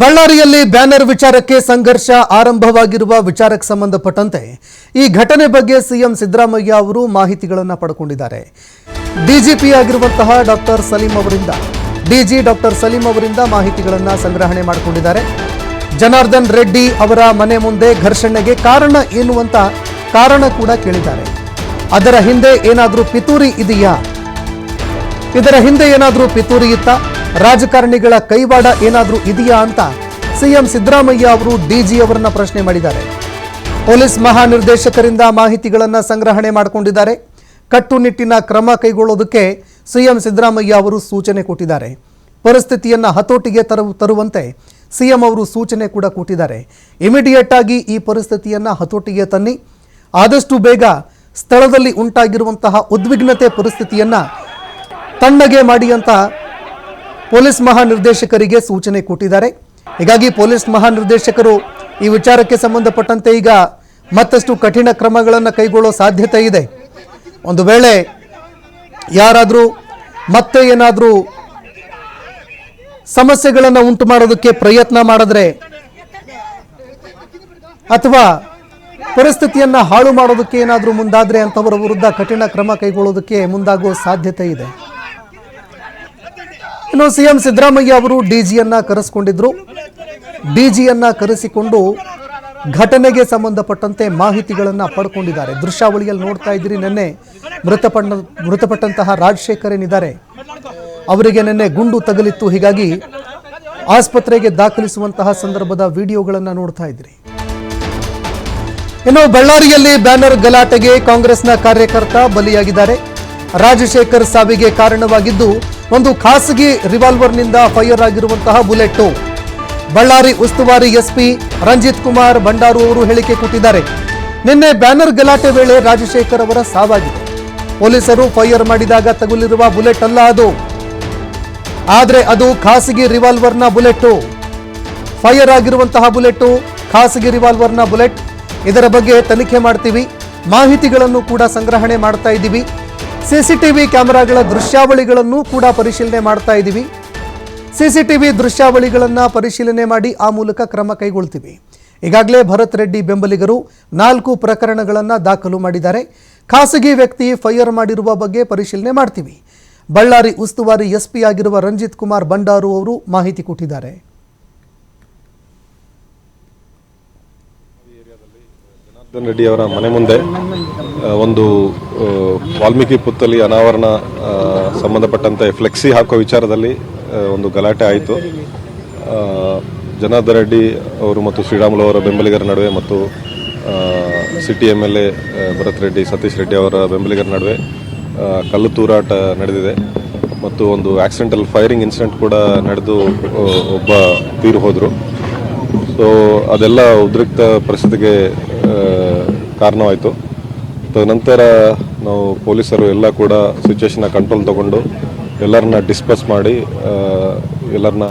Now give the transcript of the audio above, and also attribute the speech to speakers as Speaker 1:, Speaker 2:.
Speaker 1: ಬಳ್ಳಾರಿಯಲ್ಲಿ ಬ್ಯಾನರ್ ವಿಚಾರಕ್ಕೆ ಸಂಘರ್ಷ ಆರಂಭವಾಗಿರುವ ವಿಚಾರಕ್ಕೆ ಸಂಬಂಧಪಟ್ಟಂತೆ ಈ ಘಟನೆ ಬಗ್ಗೆ ಸಿಎಂ ಸಿದ್ದರಾಮಯ್ಯ ಅವರು ಮಾಹಿತಿಗಳನ್ನು ಪಡ್ಕೊಂಡಿದ್ದಾರೆ. ಡಿಜಿಪಿ ಆಗಿರುವಂತಹ ಡಾಕ್ಟರ್ ಸಲೀಂ ಅವರಿಂದ, ಡಿಜಿ ಡಾಕ್ಟರ್ ಸಲೀಂ ಅವರಿಂದ ಮಾಹಿತಿಗಳನ್ನು ಸಂಗ್ರಹಣೆ ಮಾಡಿಕೊಂಡಿದ್ದಾರೆ. ಜನಾರ್ದನ್ ರೆಡ್ಡಿ ಅವರ ಮನೆ ಮುಂದೆ ಘರ್ಷಣೆಗೆ ಕಾರಣ ಏನು ಅಂತ ಕಾರಣ ಕೂಡ ಕೇಳಿದ್ದಾರೆ. ಅದರ ಹಿಂದೆ ಏನಾದರೂ ಪಿತೂರಿ ಇದೆಯಾ? ಇದರ ಹಿಂದೆ ಏನಾದರೂ ಪಿತೂರಿ ಇತ್ತ? ರಾಜಕಾರಣಿಗಳ ಕೈವಾಡ ಏನಾದರೂ ಇದೆಯಾ ಅಂತ ಸಿಎಂ ಸಿದ್ದರಾಮಯ್ಯ ಅವರು ಡಿಜಿ ಅವರನ್ನ ಪ್ರಶ್ನೆ ಮಾಡಿದ್ದಾರೆ. ಪೊಲೀಸ್ ಮಹಾನಿರ್ದೇಶಕರಿಂದ ಮಾಹಿತಿಗಳನ್ನು ಸಂಗ್ರಹಣೆ ಮಾಡಿಕೊಂಡಿದ್ದಾರೆ. ಕಟ್ಟುನಿಟ್ಟಿನ ಕ್ರಮ ಕೈಗೊಳ್ಳೋದಕ್ಕೆ ಸಿಎಂ ಸಿದ್ದರಾಮಯ್ಯ ಅವರು ಸೂಚನೆ ಕೊಟ್ಟಿದ್ದಾರೆ. ಪರಿಸ್ಥಿತಿಯನ್ನು ಹತೋಟಿಗೆ ತರು, ತರುವಂತೆ ಸಿಎಂ ಅವರು ಸೂಚನೆ ಕೂಡ ಕೊಟ್ಟಿದ್ದಾರೆ. ಇಮಿಡಿಯೇಟ್ ಆಗಿ ಈ ಪರಿಸ್ಥಿತಿಯನ್ನು ಹತೋಟಿಗೆ ತನ್ನಿ. ಆದಷ್ಟು ಬೇಗ ಸ್ಥಳದಲ್ಲಿ ಉಂಟಾಗಿರುವಂತಹ ಉದ್ವಿಗ್ನತೆ ಪರಿಸ್ಥಿತಿಯನ್ನು ತಣ್ಣಗೆ ಮಾಡಿ ಅಂತ ಪೊಲೀಸ್ ಮಹಾನಿರ್ದೇಶಕರಿಗೆ ಸೂಚನೆ ಕೊಟ್ಟಿದ್ದಾರೆ. ಹೀಗಾಗಿ ಪೊಲೀಸ್ ಮಹಾನಿರ್ದೇಶಕರು ಈ ವಿಚಾರಕ್ಕೆ ಸಂಬಂಧಪಟ್ಟಂತೆ ಈಗ ಮತ್ತಷ್ಟು ಕಠಿಣ ಕ್ರಮಗಳನ್ನು ಕೈಗೊಳ್ಳೋ ಸಾಧ್ಯತೆ ಇದೆ. ಒಂದು ವೇಳೆ ಯಾರಾದರೂ ಮತ್ತೆ ಏನಾದರೂ ಸಮಸ್ಯೆಗಳನ್ನು ಉಂಟು ಮಾಡೋದಕ್ಕೆ ಪ್ರಯತ್ನ ಮಾಡಿದ್ರೆ ಅಥವಾ ಪರಿಸ್ಥಿತಿಯನ್ನು ಹಾಳು ಮಾಡೋದಕ್ಕೆ ಏನಾದರೂ ಮುಂದಾದರೆ ಅಂಥವರ ವಿರುದ್ಧ ಕಠಿಣ ಕ್ರಮ ಕೈಗೊಳ್ಳೋದಕ್ಕೆ ಮುಂದಾಗುವ ಸಾಧ್ಯತೆ ಇದೆ. ಇನ್ನು ಸಿಎಂ ಸಿದ್ದರಾಮಯ್ಯ ಅವರು ಡಿಜಿಯನ್ನ ಕರೆಸಿಕೊಂಡಿದ್ರು. ಡಿಜಿಯನ್ನ ಕರೆಸಿಕೊಂಡು ಘಟನೆಗೆ ಸಂಬಂಧಪಟ್ಟಂತೆ ಮಾಹಿತಿಗಳನ್ನ ಪಡ್ಕೊಂಡಿದ್ದಾರೆ. ದೃಶ್ಯಾವಳಿಯಲ್ಲಿ ನೋಡ್ತಾ ಇದ್ದೀರಿ, ನಿನ್ನೆ ಮೃತಪಟ್ಟ ಮೃತಪಟ್ಟಂತಹ ರಾಜಶೇಖರ್ ಏನಿದ್ದಾರೆ, ಅವರಿಗೆ ನಿನ್ನೆ ಗುಂಡು ತಗಲಿತ್ತು. ಹೀಗಾಗಿ ಆಸ್ಪತ್ರೆಗೆ ದಾಖಲಿಸುವಂತಹ ಸಂದರ್ಭದ ವಿಡಿಯೋಗಳನ್ನು ನೋಡ್ತಾ ಇದ್ರಿ ಇನ್ನು ಬಳ್ಳಾರಿಯಲ್ಲಿ ಬ್ಯಾನರ್ ಗಲಾಟೆಗೆ ಕಾಂಗ್ರೆಸ್ನ ಕಾರ್ಯಕರ್ತ ಬಲಿಯಾಗಿದ್ದಾರೆ. ರಾಜಶೇಖರ್ ಸಾವಿಗೆ ಕಾರಣವಾಗಿದ್ದು ಒಂದು ಖಾಸಗಿ ರಿವಾಲ್ವರ್ನಿಂದ ಫೈರ್ ಆಗಿರುವಂತಹ ಬುಲೆಟ್. ಬಳ್ಳಾರಿ ಉಸ್ತುವಾರಿ ಎಸ್ಪಿ ರಂಜಿತ್ ಕುಮಾರ್ ಭಂಡಾರು ಅವರು ಹೇಳಿಕೆ ಕೊಟ್ಟಿದ್ದಾರೆ. ನಿನ್ನೆ ಬ್ಯಾನರ್ ಗಲಾಟೆ ವೇಳೆ ರಾಜಶೇಖರ್ ಅವರ ಸಾವಾಗಿದೆ. ಪೊಲೀಸರು ಫೈರ್ ಮಾಡಿದಾಗ ತಗುಲಿರುವ ಬುಲೆಟ್ ಅಲ್ಲ ಅದು. ಆದರೆ ಅದು ಖಾಸಗಿ ರಿವಾಲ್ವರ್ನ ಬುಲೆಟ್. ಫೈರ್ ಆಗಿರುವಂತಹ ಬುಲೆಟ್, ಖಾಸಗಿ ರಿವಾಲ್ವರ್ನ ಬುಲೆಟ್. ಇದರ ಬಗ್ಗೆ ತನಿಖೆ ಮಾಡ್ತೀವಿ. ಮಾಹಿತಿಗಳನ್ನು ಕೂಡ ಸಂಗ್ರಹಣೆ ಮಾಡ್ತಾ ಇದ್ದೀವಿ. ಸಿಸಿಟಿವಿ ಕ್ಯಾಮೆರಾಗಳ ದೃಶ್ಯಾವಳಿಗಳನ್ನು ಕೂಡ ಪರಿಶೀಲನೆ ಮಾಡ್ತಾ ಇದ್ದೀವಿ. ಸಿಸಿಟಿವಿ ದೃಶ್ಯಾವಳಿಗಳನ್ನು ಪರಿಶೀಲನೆ ಮಾಡಿ ಆ ಮೂಲಕ ಕ್ರಮ ಕೈಗೊಳ್ತೀವಿ. ಈಗಾಗಲೇ ಭರತ್ ರೆಡ್ಡಿ ಬೆಂಬಲಿಗರು ನಾಲ್ಕು ಪ್ರಕರಣಗಳನ್ನು ದಾಖಲು ಮಾಡಿದ್ದಾರೆ. ಖಾಸಗಿ ವ್ಯಕ್ತಿ ಫೈಯರ್ ಮಾಡಿರುವ ಬಗ್ಗೆ ಪರಿಶೀಲನೆ ಮಾಡ್ತೀವಿ. ಬಳ್ಳಾರಿ ಉಸ್ತುವಾರಿ ಎಸ್ಪಿ ಆಗಿರುವ ರಂಜಿತ್ ಕುಮಾರ್ ಬಂಡಾರು ಅವರು ಮಾಹಿತಿ ಕೊಟ್ಟಿದ್ದಾರೆ.
Speaker 2: ರೆಡ್ಡಿ ಅವರ ಮನೆ ಮುಂದೆ ಒಂದು ವಾಲ್ಮೀಕಿ ಪುತ್ತಲಿ ಅನಾವರಣ ಸಂಬಂಧಪಟ್ಟಂತೆ ಫ್ಲೆಕ್ಸಿ ಹಾಕೋ ವಿಚಾರದಲ್ಲಿ ಒಂದು ಗಲಾಟೆ ಆಯಿತು. ಜನಾರ್ದನ್ ರೆಡ್ಡಿ ಅವರು ಮತ್ತು ಶ್ರೀರಾಮುಲು ಅವರ ಬೆಂಬಲಿಗರ ನಡುವೆ ಮತ್ತು city M L A Bharat Reddy, Satish Reddy ಅವರ ಬೆಂಬಲಿಗರ ನಡುವೆ ಕಲ್ಲು ತೂರಾಟ ನಡೆದಿದೆ. ಮತ್ತು ಒಂದು ಆಕ್ಸಿಡೆಂಟಲ್ ಫೈರಿಂಗ್ ಇನ್ಸಿಡೆಂಟ್ ಕೂಡ ನಡೆದು ಒಬ್ಬ ತೀರು ಹೋದರು. ಸೊ ಅದೆಲ್ಲ ಉದ್ರಿಕ್ತ ಪರಿಸ್ಥಿತಿಗೆ ಕಾರಣವಾಯಿತು. ತದನಂತರ ನಾವು ಪೊಲೀಸರು ಎಲ್ಲ ಕೂಡ ಸಿಚುವೇಶನ್ನ ಕಂಟ್ರೋಲ್ ತಗೊಂಡು ಎಲ್ಲರನ್ನ ಡಿಸ್ಪಸ್ ಮಾಡಿ ಎಲ್ಲರನ್ನ